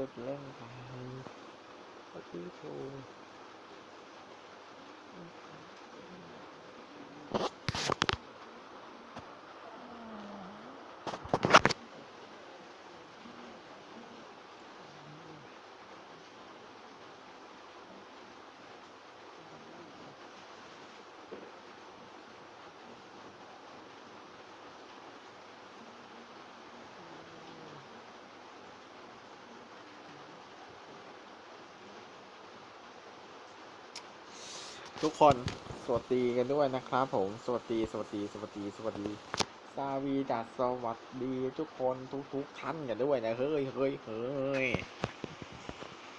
สุดเล่นไปปฏิโทุกคนสวัสดีกันด้วยนะครับผม สวัสดีสวัสดีสวัสดีสวัสดีสาวีดัสสวัสดีทุกคนทุกทุกท่านกันด้วยนะเฮ้ยเฮ้ยเฮ้ย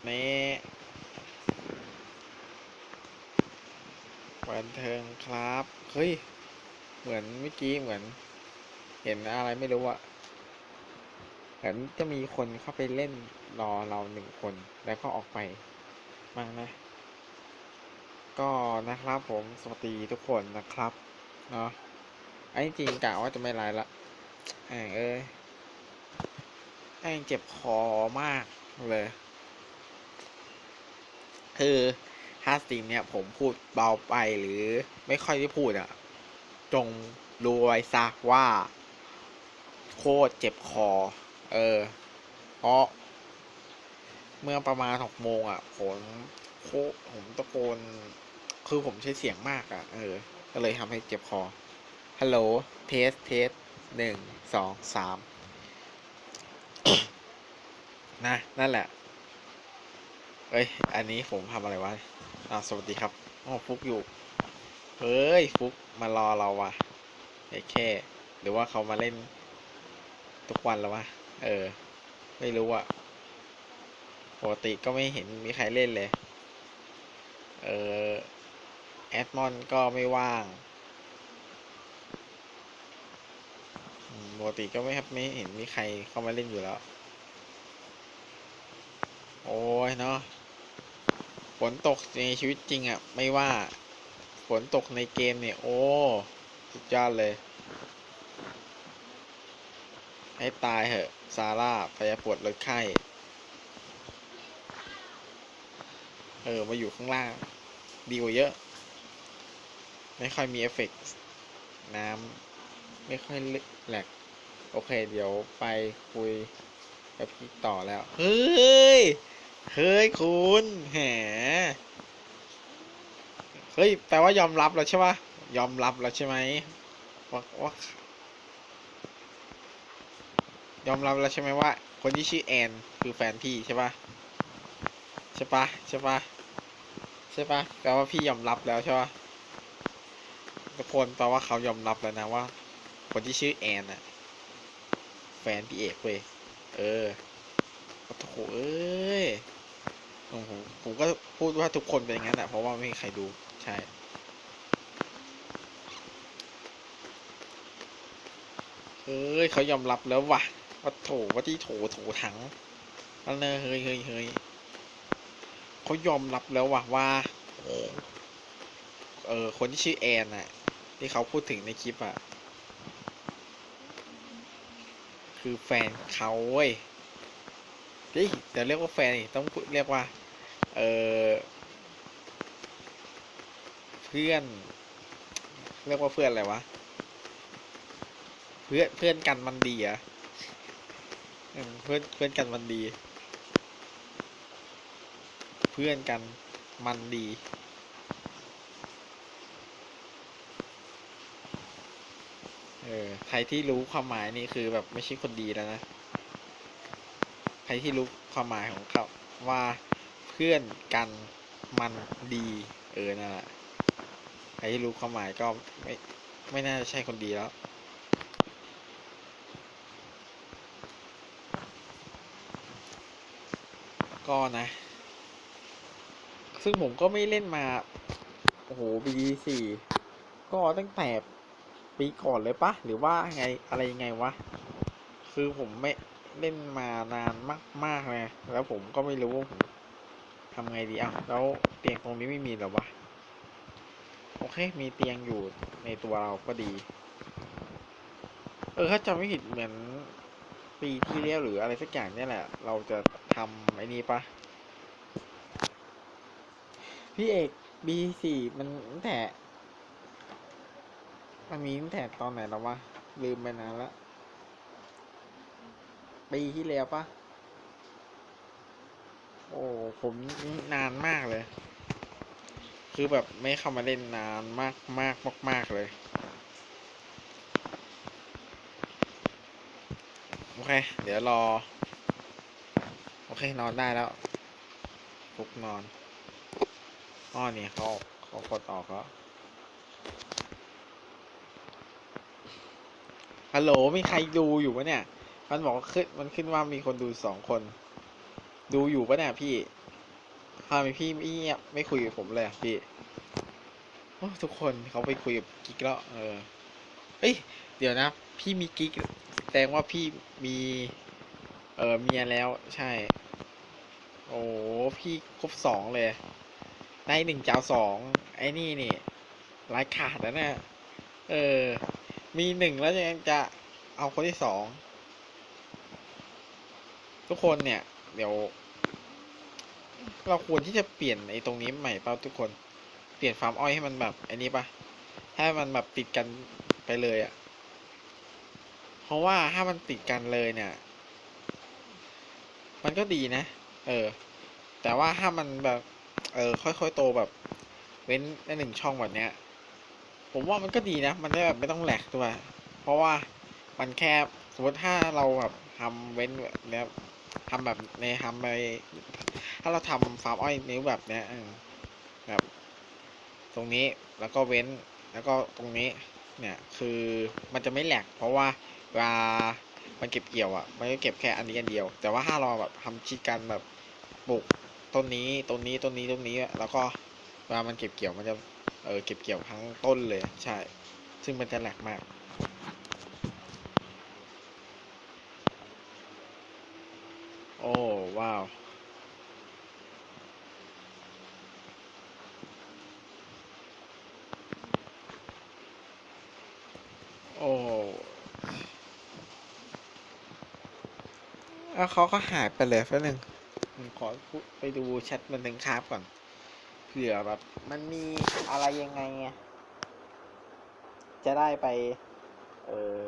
เน่บันเทิงครับเฮ้ยเหมือนเมื่อกี้เหมือน เห็นอะไรไม่รู้อะเหมือนจะมีคนเข้าไปเล่นรอเราหนึ่งคนแล้วก็ออกไปมั้งนะ ก็นะครับผมสวัสดีทุกคนนะครับเนาะไอ้จริงกะว่าจะไม่ไลฟ์ละแองเอ้ยแองเจ็บคอมากเลย คือถ้าสตรีมเนี่ยผมพูดเบาไปหรือไม่ค่อยได้พูดอะจงรู้ไว้ซะว่า โคตรเจ็บคอ เออเพราะเมื่อประมาณหกโมงอะ ผมโคผมตะโกน คือผมใช้เสียงมากอะ เออ ก็เลยทำให้เจ็บคอ ฮัลโหล เทส เทส หนึ่ง สอง สาม นะ นั่นแหละ เอ้ย อันนี้ผมทำอะไรวะอ่าสวัสดีครับอ๋อฟุกอยู่ เฮ้ย ฟุกมารอเราว่ะไอ้แค่ หรือว่าเขามาเล่นทุกวันแล้ววะ เออ ไม่รู้อะปกติก็ไม่เห็นมีใครเล่นเลย เออ แอดมอนก็ไม่ว่างปกติก็ไม่ครับไม่เห็นมีใครเข้ามาเล่นอยู่แล้ว โอ้ยเนาะฝนตกในชีวิตจริงอะ่ะ ไม่ว่าฝนตกในเกมเนี่ย โอ้ สุดยอดเลย ให้ตายเหอะ ซาร่าพยาปวดลดไข้ เออ มาอยู่ข้างล่าง ดีกว่าเยอะ ไม่ค่อยมีเอฟเฟกต์น้ำไม่ค่อยแหลกโอเค เดี๋ยวไปคุยกับพี่ต่อแล้ว เฮ้ย เฮ้ย คุณแหมเฮ้ย แปลว่ายอมรับแล้วใช่ปะยอมรับแล้วใช่ไหมว่าว่ายอมรับแล้วใช่ไหมว่า คนที่ชื่อแอนคือแฟนพี่ใช่ปะใช่ปะใช่ปะใช่ปะแปลว่าพี่ยอมรับแล้วใช่ปะ ทุกคนแปลว่าเขายอมรับแล้วนะว่า คนที่ชื่อแอนอะแฟนพี่เอกเว้ย เออโอ้โหเอ้ยโอ้โหผมก็พูดว่าทุกคนเป็นอย่างนั้นอะเพราะว่าไม่มีใครดู ใช่ เอ้ยเขายอมรับแล้วว่ะว่าโถว่าที่โถโถถังนั่นเลยเฮ้ยเฮ้ยเฮ้ยเขายอมรับแล้วว่ะว่า เออคนที่ชื่อแอนน่ะ ที่เขาพูดถึงในคลิปอะคือแฟนเขาเว้ยเฮ้ยแต่เรียกว่าแฟนต้องเรียกว่า เออเพื่อน เรียกว่าเพื่อนอะไรวะ เพื่อนเพื่อนกันมันดีอะเพื่อนเพื่อนกันมันดี เพื่อนกันมันดี เออ ใครที่รู้ความหมายนี่คือแบบไม่ใช่คนดีแล้วนะ ใครที่รู้ความหมายของเขาว่าเพื่อนกันมันดี เออนั่นแหละใครที่รู้ความหมายก็ไม่ไม่น่าจะใช่คนดีแล้วก็นะ ซึ่งผมก็ไม่เล่นมา โอ้โหปีสี่ก็ตั้งแต่ ปีก่อนเลยปะหรือว่าไงอะไรยังไงวะ คือผมไม่เล่นมานานมากๆเลยแล้วผมก็ไม่รู้ว่าผมทำไงดีอะแล้วเตียงตรงนี้ไม่มีหรอวะโอเค มีเตียงอยู่ในตัวเราก็ดี เออถ้าจำไม่ผิดเหมือนปีที่แล้วหรืออะไรสักอย่างเนี่ยแหละ เราจะทำไอ้นี่ปะพี่เอก B4 มันแต่ มันมีตั้งแต่ตอนไหนแล้ววะ ลืมไปนานละปีที่แล้วปะโอ้ผมนานมากเลย คือแบบไม่เข้ามาเล่นนานมากมากมากมากเลย โอเค เดี๋ยวรอ โอเค นอนได้แล้วฟุกนอน อ้อเนี่ยเขาเขากดออกแล้ว ฮัลโหลมีใครดูอยู่ปะเนี่ย มันบอกขึ้นมันขึ้นว่ามีคนดูสองคน ดูอยู่ปะเนี่ยพี่ทำไมพี่ไม่เงียบไม่คุยกับผมเลยพี่โอ้ทุกคนเขาไปคุยกับกิ๊กแล้วเออเอ้ยเดี๋ยวนะ พี่มีกิ๊กแสดงว่าพี่มี เออเมียแล้วใช่ โอ้พี่ครบสองเลยได้หนึ่งเจ้าสองไอ้นี่นี่รายขาดแล้วเนี่ยเออ มีหนึ่งแล้วยังจะเอาคนที่สองทุกคนเนี่ย เดี๋ยว เราควรที่จะเปลี่ยนไอ้ตรงนี้ใหม่เปล่าทุกคนเปลี่ยนฟาร์มอ้อยให้มันแบบไอ้นี้ปะให้มันแบบติดกันไปเลยอะ่ะ เพราะว่าถ้ามันติดกันเลยเนี่ย มันก็ดีนะ เออ แต่ว่าถ้ามันแบบ เออ ค่อยๆโตแบบ เว้นในหนึ่งช่องแบบเนี้ย ผมว่ามันก็ดีนะ มันได้แบบไม่ต้องแหลกตัว เพราะว่ามันแค่สมมติถ้าเราแบบทำเว้นแบบทำแบบในทำไปถ้าเราทำฟาร์มอ้อยนิ้วแบบเนี้ยแบบตรงนี้แล้วก็เว้นแล้วก็ตรงนี้เนี่ยคือมันจะไม่แหลก เพราะว่าเวลามันเก็บเกี่ยวอะมันก็เก็บแค่อันนี้อันเดียว แต่ว่าถ้าเราแบบทำชิดกันแบบปลูกต้นนี้ต้นนี้ต้นนี้ต้นนี้แล้วก็เวลามันเก็บเกี่ยวมันจะ เออเก็บเกี่ยวทั้งต้นเลยใช่ ซึ่งมันจะแหลกมาก โอ้ว้าวโอ้แล้วเขาก็หายไปเลยแป๊บนึงผมขอไปดูแชทมันหนึ่งครับก่อน ผื่อแบบ มันมีอะไรยังไงอะจะได้ไป เออ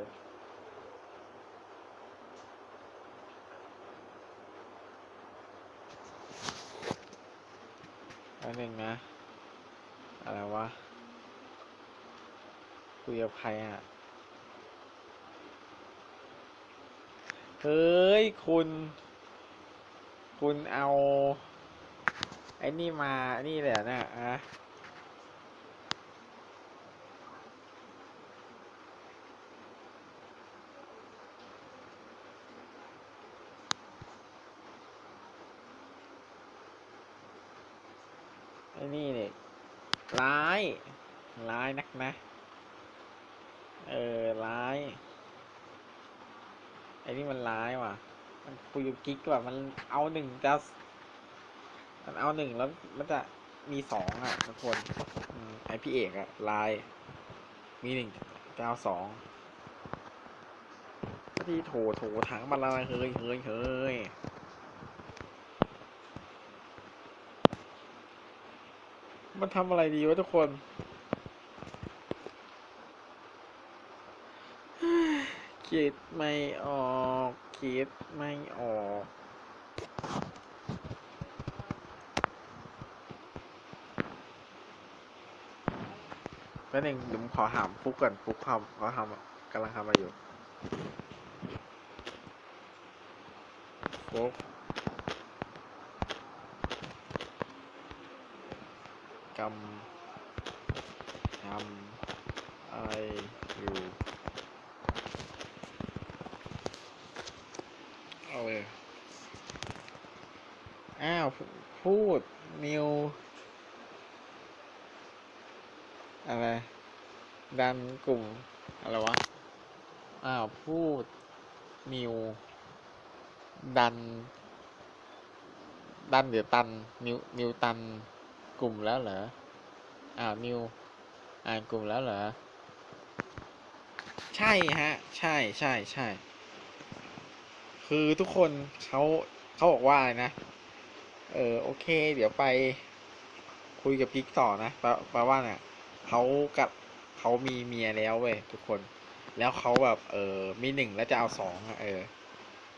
แป๊บนึงนะ อะไรวะคุยกับใครอะ เฮ้ย คุณ คุณเอา ไอ้นี่มานี่แหละนะอะไอ้นี่เนี่ยร้าย ร้ายนักนะ เออ ร้าย ไอ้นี่มันร้ายว่ะ มันคุยกิ๊กว่ะ มันเอาหนึ่งจะ มันเอาหนึ่งแล้วมันจะมีสองอะทุกคนไอพี่เอกอะลาย มีหนึ่งจะเอาสองที่โถโถถังมันละเฮ้ยเฮ้ยเฮ้ยมันทำอะไรดีวะทุกคนคิดไม่ออกคิดไม่ออก แป๊บนึงเดี๋ยวผมขอถามฟุกก่อนฟุกทำเขาทำกำลังทำอะไรอยู่ฟุกกำทำอะไรอยู่เอาเลยอ้าว พูพูดนิว อะไร ดันกลุ่ม อะไรวะ อ้าว พูด นิว ดัน ดันเดี๋ยวตัน นิว นิวตัน กลุ่มแล้วเหรอ อ้าว นิว อ่านกลุ่มแล้วเหรอ ใช่ฮะ ใช่ใช่ใช่ คือทุกคนเขาเขาบอกว่าอะไรนะ เออ โอเค เดี๋ยวไปคุยกับกิ๊กต่อนะแปลแปลว่าเนี่ยเขากับ เขามีเมียแล้วเว้ยทุกคน แล้วเขาแบบเออมีหนึ่งแล้วจะเอาสองเออ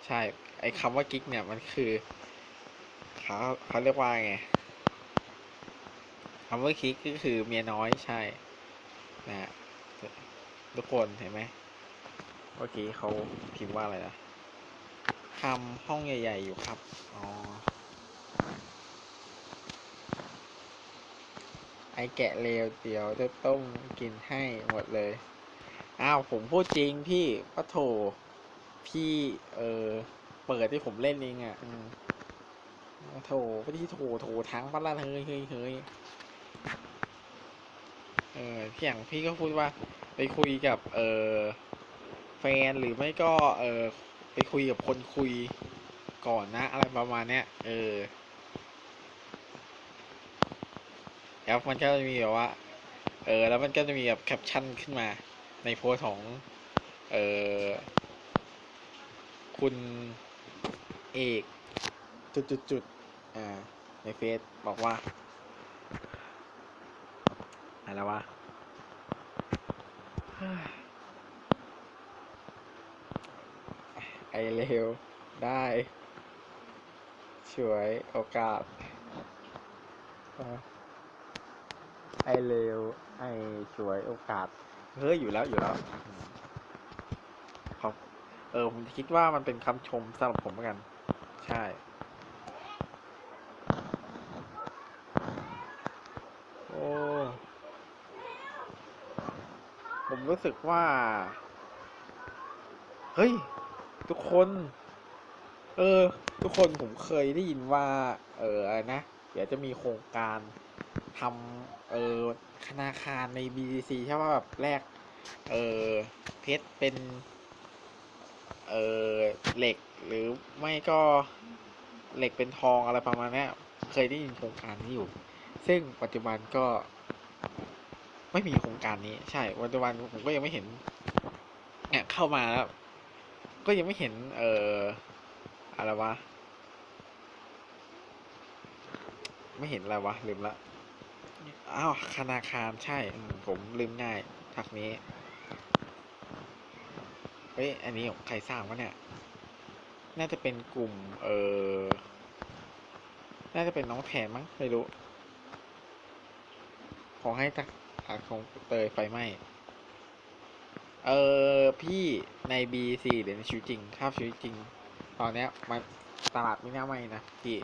ใช่ ไอ้คำว่ากิ๊กเนี่ยมันคือเขาเขาเรียกว่าไงคำว่ากิ๊กก็คือเมียน้อยใช่นะฮะทุกคนเห็นไหมเมื่อกี้เขาพิมพ์ว่าอะไรนะทำห้องใหญ่ ๆ อยู่ครับ อ๋อ ไอแกะเลวเดี๋ยวจะต้มกินให้หมดเลย อ้าวผมพูดจริงพี่ปะโถ พี่เออเปิดที่ผมเล่นเองอะอืมโถพี่โถโถทั้งบ้นละเฮ้ยเฮ้ยเฮ้ยเออพี่อย่างพี่ก็พูดว่าไปคุยกับ เออแฟนหรือไม่ก็ เออไปคุยกับคนคุยก่อนนะ อะไรประมาณเนี้ย เออ แล้วมันก็จะมีแบบว่า เออ แล้วมันก็จะมีแบบแคปชั่นขึ้นมา ในโพสของ เออคุณเอกจุดจุดจุดอ่า ในเฟซบอกว่า อะไรวะไอเลวได้ช่วยโอกาสอ่า ไอเลวไอช่วยโอกาส เฮ้ย อยู่แล้วอยู่แล้วครับเออ ผมคิดว่ามันเป็นคำชมสำหรับผมเหมือนกัน ใช่ โอ้ ผมรู้สึกว่า เฮ้ย ทุกคน เออ ทุกคนผมเคยได้ยินว่า เออนะ เดี๋ยวจะมีโครงการ ทำเออธนาคารใน BTC ใช่ว่าแบบแรก เออเพชรเป็น เออเหล็กหรือไม่ก็เหล็กเป็นทองอะไรประมาณนี้เคยได้ยินโครงการนี้อยู่ ซึ่งปัจจุบันก็ ไม่มีโครงการนี้ ใช่ปัจจุบันผมก็ยังไม่เห็นเนี่ยเข้ามาแล้ว ก็ยังไม่เห็น เอออะไรวะ ไม่เห็นอะไรวะลืมละ อ้าวธนาคารใช่ผมลืมง่ายทักนี้ เฮ้ย อันนี้ของใครสร้างวะเนี่ย น่าจะเป็นกลุ่ม เออ น่าจะเป็นน้องแทนมั้ง ไม่รู้ ขอให้ตักอาของเตยไฟไหม้เออ พี่ใน B4 หรือในชีวิตจริงถ้าชีวิตจริง ตอนเนี้ยมันตลาดไม่น่าไหมนะพี่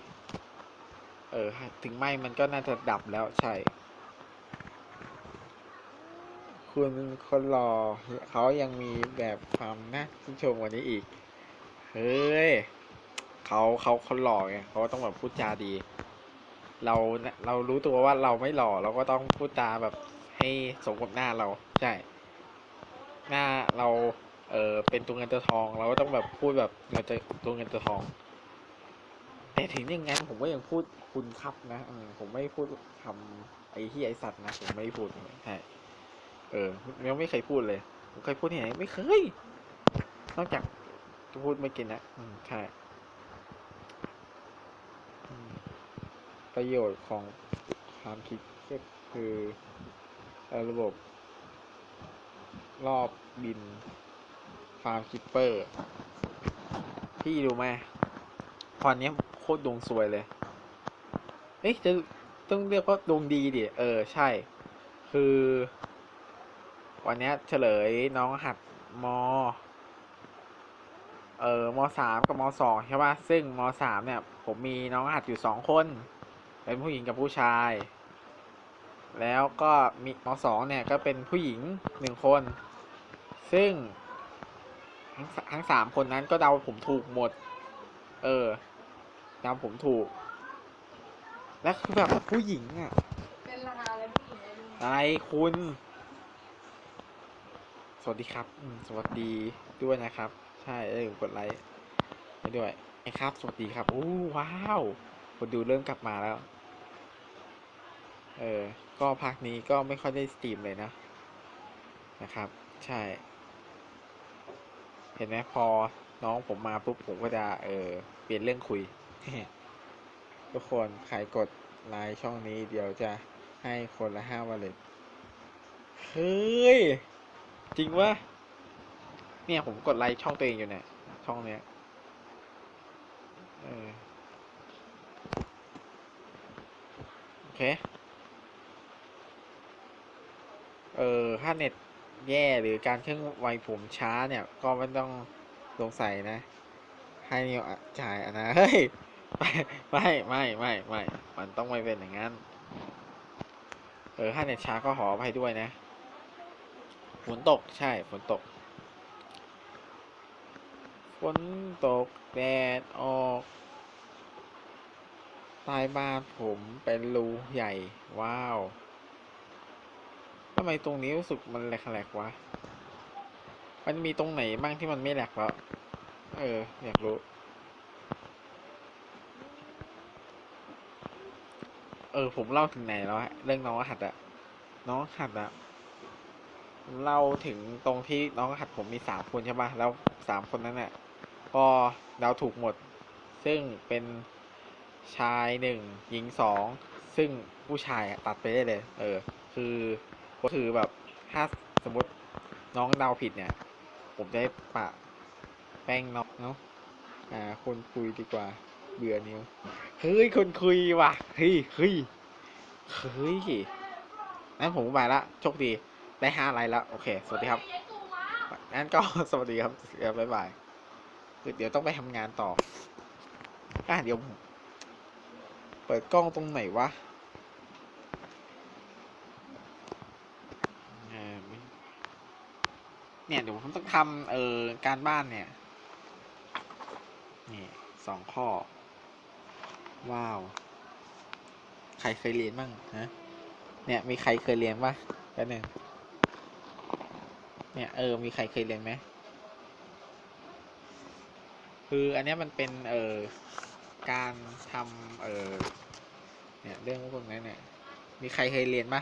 เออ ถึงไหม้มันก็น่าจะดับแล้วใช่ คุณคนรอเขายังมีแบบความน่าชื่นชมกว่านี้อีก เฮ้ยเขาเขาคนหล่อไงเขาต้องแบบพูดจาดี เราเรารู้ตัวว่าเราไม่หล่อเราก็ต้องพูดจาแบบให้สมกับหน้าเราใช่ หน้าเราเออเป็นตัวเงินตัวทอง เราก็ต้องแบบพูดแบบเราจะตัวเงินตัวทอง แต่ถึงย่างงั้นผมก็ยังพูดคุณครับนะอผมไม่พูดคำไอ้ที่ไอสัตว์นะผมไม่พูดใช่เออยังไม่เคยพูดเลย ผมเคยพูดที่ไหนไม่เคย นอกจากจะพูดไม่กินนะอืมใช่ประโยชน์ของความคิดก็คือระบบ รอบบินฟาร์มคิปเปอร์ พี่รู้ไหมตอนนี้ คตรดวงซวยเลย เอ๊ะจะต้องเรียกว่าดวงดีดิ เออ ใช่ คือ วันนี้เฉลยน้องหัดมเออมสามกับมสองใช่ป่ะ ซึ่งมสามเนี่ย ผมมีน้องหัดอยู่สองคน เป็นผู้หญิงกับผู้ชาย แล้วก็มีมสองเนี่ยก็เป็นผู้หญิงหนึ่งคน ซึ่งทั้งสทั้งสามคนนั้นก็เดาผมถูกหมด เออ เดาผมถูก และคือแบบผู้หญิงอะเป็นราคาอะไรผู้หญิงอะไรอะไรคุณ สวัสดีครับอืมสวัสดีด้วยนะครับ ใช่เออกดไลค์ให้ด้วยนะครับ สวัสดีครับอู้ว้าวคนดูเริ่มกลับมาแล้ว เออ ก็พักนี้ก็ไม่ค่อยได้สตรีมเลยนะ นะครับ ใช่ เห็นไหมพอน้องผมมาปุ๊บผมก็จะ เออ เปลี่ยนเรื่องคุย ทุกคนใครกดไลค์ช่องนี้เดี๋ยวจะให้คนละห้าวอลเล็ตเฮ้ย จริงวะเนี่ยผมกดไลค์ช่องตัวเองอยู่เนี่ย ช่องเนี้ยเออโอเค เออถ้าเน็ตแย่หรือการเคลื่อนไวผมช้าเนี่ย ก็ไม่ต้องสงสัยนะ ให้นิวอะจ่ายอะนะ เฮ้ย ไม่ไม่ไม่ไม่ไม่มันต้องไม่เป็นอย่างนั้น เออถ้าเน็ตช้าก็ขออภัยด้วยนะฝนตกใช่ฝนตกฝนตกแดดออกใต้บ้านผมเป็นรูใหญ่ ว้าวทำไมตรงนี้รู้สึกมันแหลกๆวะ มันมีตรงไหนบ้างที่มันไม่แหลกวเออ อยากรู้ ออ ผมเล่าถึงไหนแล้วฮะเรื่องน้องหัดอะน้องหัดอะเล่าถึงตรงที่น้องหัดผมมีสามคนใช่ปะแล้วสามคนนั้นเนี่ยก็เดาถูกหมด ซึ่งเป็นชายหนึ่งหญิงสองซึ่งผู้ชายตัดไปได้เลย เออ คือก็คือแบบถ้าสมมติน้องเดาผิดเนี่ย ผมจะได้ปะแป้งน้องเนาะอ่าคนคุยดีกว่า เบื่อนิวเฮ้ยคนคุยว่ะเฮ้ยเฮ้ยเฮ้ยงั้นผมไปละโชคดีได้ห้าไลน์แล้ว โอเค สวัสดีครับงั้นก็สวัสดีครับบ๊ายบายคือเดี๋ยวต้องไปทำงานต่ออะเดี๋ยวเปิดกล้องตรงไหนวะเออไม่เนี่ยเดี๋ยวผมต้องทำเอ่อการบ้านเนี่ย นี่สองข้อ ว้าว ใครเคยเรียนบ้างฮะ เนี่ยมีใครเคยเรียนปะแป๊บหนึงเนี่ยเออมีใครเคยเรียนไหมคืออันนี้มันเป็นเอ่อการทำเอ่อเนี่ยเรื่องพวกนี้เนี่ยมีใครเคยเรียนปะ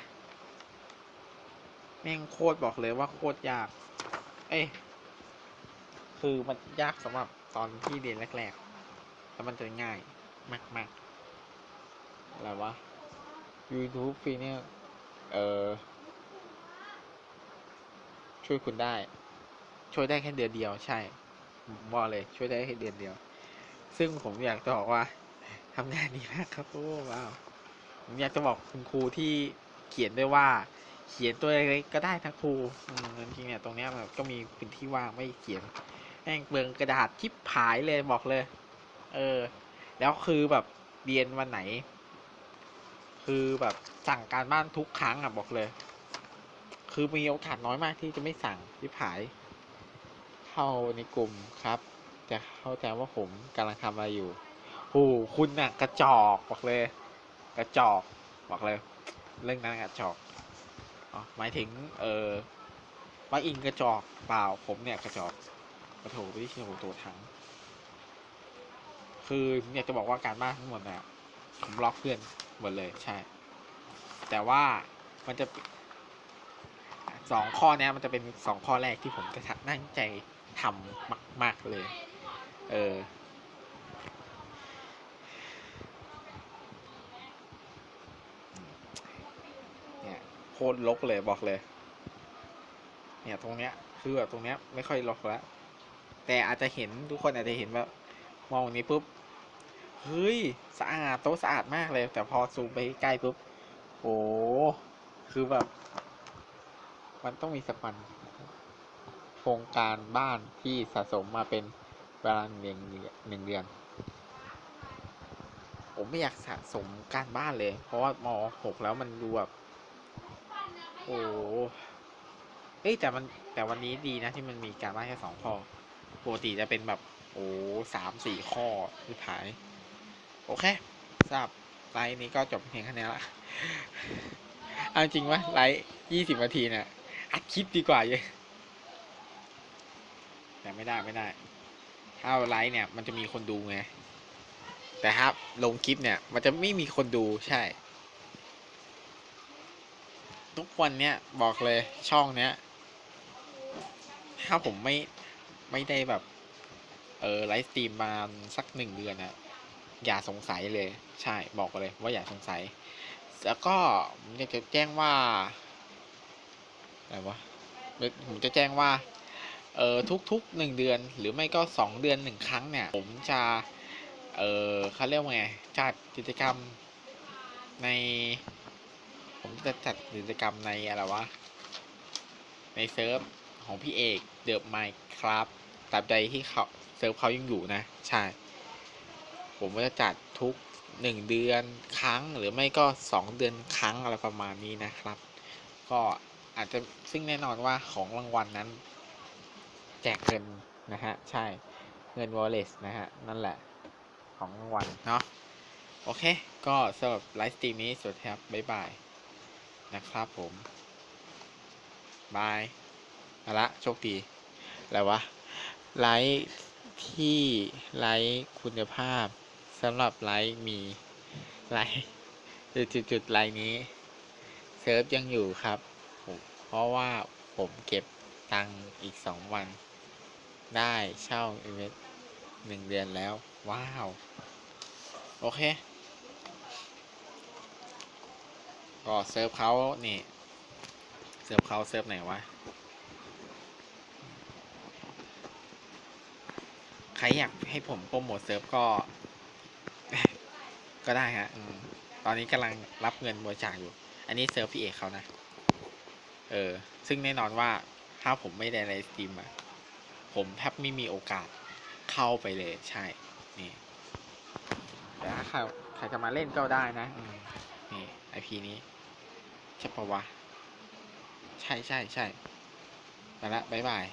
แม่งโคตรบอกเลยว่าโคตรยาก เอ้ยคือมันยากสำหรับตอนที่เรียนแรกๆ แล้วมันจะง่าย มากๆอะไรวะ YouTube ฟรีเนี่ยเออช่วยคุณได้ ช่วยได้แค่เดือนเดียวใช่มบอกเลย ช่วยได้แค่เดือนเดียว ซึ่งผมอยากจะบอกว่าทำงานดีมากครับโอ้ว้าวผมอยากจะบอกคุณครูที่เขียนด้วยว่า เขียนตัวเล็กๆก็ได้นะครูจริงๆเนี่ยตรงเนี้ยมันก็มีพื้นที่ว่างไม่เขียนแม่งเปลืองกระดาษชิบหายเลยบอกเลย เออ แล้วคือแบบเรียนวันไหน คือแบบสั่งการบ้านทุกครั้งอะบอกเลย คือมีโอกาสน้อยมากที่จะไม่สั่งที่ผาย เข้าในกลุ่มครับ จะเข้าใจว่าผมกำลังทำอะไรอยู่โอ้คุณน่ะกระจอกบอกเลย กระจอกบอกเลย เรื่องนั้นกระจอกอ๋อหมายถึง เออว่าอินกระจอกเปล่าผมเนี่ยกระจอกกระโถไปที่เชียงตัวทั้ง คือผมอยากจะบอกว่าการบ้านทั้งหมดเนี่ยผมล็อกเพื่อนหมดเลยใช่ แต่ว่ามันจะสองข้อเนี้ยมันจะเป็นสองข้อแรกที่ผมจะนั่งใจทำมาก ๆ เลย เออ เนี่ยโคตรลกเลยบอกเลย เนี่ยตรงเนี้ย คือแบบตรงเนี้ยไม่ค่อยลกแล้ว แต่อาจจะเห็นทุกคนอาจจะเห็นแบบมองอย่างนี้ปุ๊บ เฮ้ยสะอาดโต๊ะสะอาดมากเลย แต่พอซูมไปใกล้ปุ๊บโอ้คือแบบ มันต้องมีสักวันโครงการบ้านที่สะสมมาเป็นเวลาหนึ่งเดือนหนึ่งเดือน ผมไม่อยากสะสมการบ้านเลย เพราะว่ามหกแล้วมันดูแบบโอ้เอ้ยแต่มันแต่วันนี้ดีนะที่มันมีการบ้านแค่สองข้อปกติจะเป็นแบบ โอ้สามสี่ข้อที่ผาย โอเคทราบไลฟ์นี้ก็จบเพียงแค่นี้ละเอาจริงวะไลฟ์ยี่สิบนาทีเนี่ยอัดคลิปดีกว่าเยอะแต่ไม่ได้ไม่ได้ ถ้าไลฟ์เนี่ย มันจะมีคนดูไง แต่ถ้าลงคลิปเนี่ย มันจะไม่มีคนดูใช่ ทุกวันเนี้ยบอกเลยช่องเนี้ย ถ้าผมไม่ไม่ได้แบบ เออไลฟ์สตรีมมาสักหนึ่งเดือนอะ อย่าสงสัยเลย ใช่บอกเลยว่าอย่าสงสัย แล้วก็ผมอยากจะแจ้งว่าอะไรวะผมจะแจ้งว่าเออทุกๆหนึ่งเดือนหรือไม่ก็สองเดือนหนึ่งครั้งเนี่ย ผมจะเอ่อเขาเรียกว่าไงจัดกิจกรรมใน ผมจะจัดกิจกรรมในอะไรวะ ในเซิร์ฟของพี่เอกเดอะไมค์ครับตราบใดที่เขาเซิร์ฟเขายังอยู่นะ ใช่ ผมก็จะจัดทุกหนึ่งเดือนครั้ง หรือไม่ก็สองเดือนครั้งอะไรประมาณนี้นะครับ ก็อาจจะซึ่งแน่นอนว่าของรางวัลนั้น แจกเงินนะฮะ ใช่เงิน wallet นะฮะ นั่นแหละของรางวัลเนาะโอเค ก็สำหรับไลฟ์สตรีมนี้สวัสดีครับ บ๊ายบาย นะครับผม บายเอาละ โชคดี อะไรวะ ไลฟ์ที่ไลฟ์คุณภาพ สำหรับไลฟ์มีไลฟ์จุดจุดๆไลฟ์นี้ เซิร์ฟยังอยู่ครับ เพราะว่าผมเก็บตังค์อีกสองวัน ได้เช่าอีเวนต์หนึ่งเดือนแล้ว ว้าว โอเค ก็เซิร์ฟเขานี่ เซิร์ฟเขาเซิร์ฟไหนวะใครอยากให้ผมโปรโมทเซิร์ฟก็ ก็ได้ฮะอตอนนี้กำลังรับเงินบริจาคอยู่ อันนี้เซิร์ฟพี่เอกเขานะ เออ ซึ่งแน่นอนว่าถ้าผมไม่ได้ในสตรีมอะผมแทบไม่มีโอกาสเข้าไปเลยใช่ นี่ แต่ถ้าใครใครจะมาเล่นก็ได้นะ นี่ไอพีนี้ใช่ปะวะ ใช่ใช่ใช่ไปละบ๊ายบาย